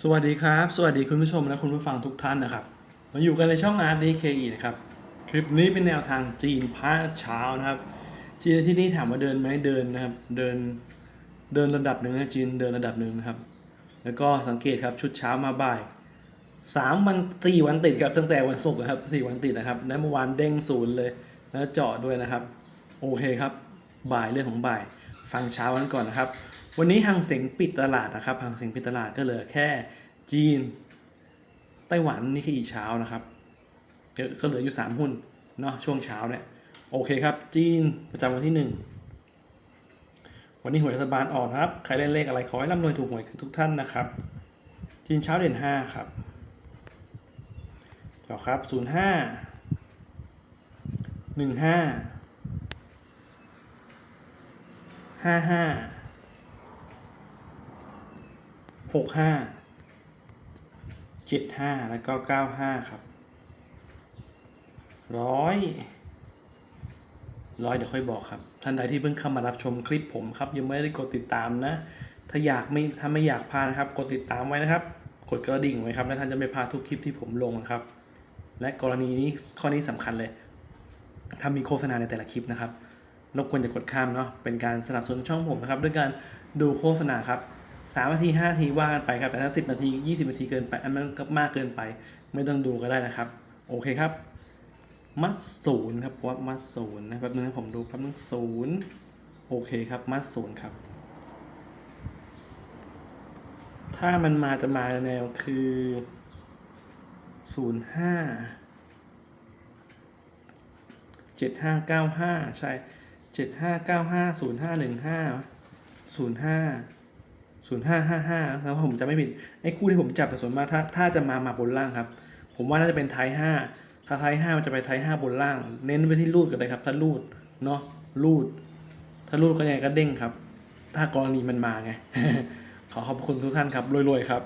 สวัสดีครับ สวัสดีคุณผู้ชมและคุณผู้ฟังทุกท่านนะครับ มาอยู่กันในช่อง RDKE นะครับ คลิปนี้เป็นแนวทางจีนภาคเช้านะครับ จีนที่นี่ถามว่าเดินไหมเดินนะครับ เดินเดินระดับหนึ่งนะจีนเดินระดับหนึ่งนะครับ แล้วก็สังเกตครับชุดเช้ามาบ่ายสามวันสี่วันติดครับตั้งแต่วันศุกร์นะครับสี่วันติดนะครับและเมื่อวานเด้งศูนย์เลยแล้วเจาะด้วยนะครับ โอเคครับ บ่ายเรื่องของบ่าย ฟังเช้ากันก่อนนะครับ วันนี้หางเสียงปิดตลาดนะครับหางเสียงปิดตลาดก็เหลือแค่จีน ไต้หวันนี่คืออีกเช้านะครับก็เหลืออยู่3หุ้นเนาะช่วงเช้าเนี่ยโอเคครับ จีนประจำวันที่ 1 วันนี้หวยรัฐบาลออกนครับ ใครเล่นเลขอะไรขอให้ร่ำรวยถูกหวยทุกท่านนะครับ จีนเช้าเด่น 5 ครับต่อครับ 05 15 ห้าห้าหกห้าเจ็ดห้าแล้วก็เก้าห้าครับร้อยร้อยเดี๋ยวค่อยบอกครับ ท่านใดที่เพิ่งเข้ามารับชมคลิปผมครับ ยังไม่ได้กดติดตามนะ ถ้าอยากไม่ถ้าไม่อยากพลาดนะครับ กดติดตามไว้นะครับ กดกระดิ่งไว้ครับ แล้วท่านจะไม่พลาดทุกคลิปที่ผมลงนะครับ และกรณีนี้ข้อนี้สำคัญเลยถ้ามีโฆษณาในแต่ละคลิปนะครับ รบกวนอย่ากดข้ามเนาะเป็นการสนับสนุนช่องผมนะครับด้วยการดูโฆษณาครับสามนาทีห้านาทีว่ากันไปครับแต่ถ้าสิบนาทียี่สิบนาทีเกินไปอันนั้นก็มากเกินไป ไม่ต้องดูก็ได้นะครับ โอเคครับ มัดศูนย์ครับว่ามัดศูนย์นะแป๊บนึงนะผมดูแป๊บนึงศูนย์โอเคครับ มัดศูนย์ครับ ถ้ามันมาจะมาแนวคือศูนย์ห้าเจ็ดห้าเก้าห้าใช่ เจ็ดห้าเก้าห้าศูนย์ห้าหนึ่งห้าศูนย์ห้าศูนย์ห้าห้าห้าแล้วผมจะไม่ผิดไอ้คู่ที่ผมจับแต่ส่วนมากถ้าถ้าจะมามาบนล่างครับ ผมว่าน่าจะเป็นไทยห้าถ้าไทยห้ามันจะไปไทยห้าบนล่าง เน้นไปที่รูดกันเลยครับ ถ้ารูดเนาะรูด ถ้ารูดก็ยังไงก็เด้งครับ ถ้ากรณีมันมาไง ขอขอบคุณทุกท่านครับรวยๆครับ